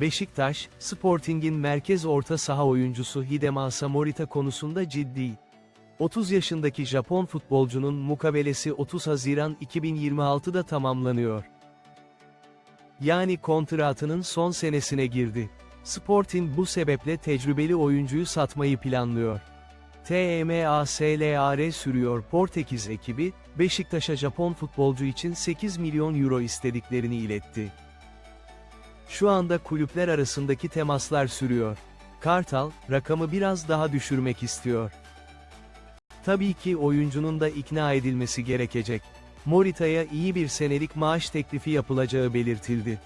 Beşiktaş, Sporting'in merkez orta saha oyuncusu Hidemasa Morita konusunda ciddi. 30 yaşındaki Japon futbolcunun mukabelesi 30 Haziran 2026'da tamamlanıyor. Yani kontratının son senesine girdi. Sporting bu sebeple tecrübeli oyuncuyu satmayı planlıyor. TMASLAR sürüyor Portekiz ekibi, Beşiktaş'a Japon futbolcu için 8 milyon euro istediklerini iletti. Şu anda kulüpler arasındaki temaslar sürüyor. Kartal, rakamı biraz daha düşürmek istiyor. Tabii ki oyuncunun da ikna edilmesi gerekecek. Morita'ya iyi bir senelik maaş teklifi yapılacağı belirtildi.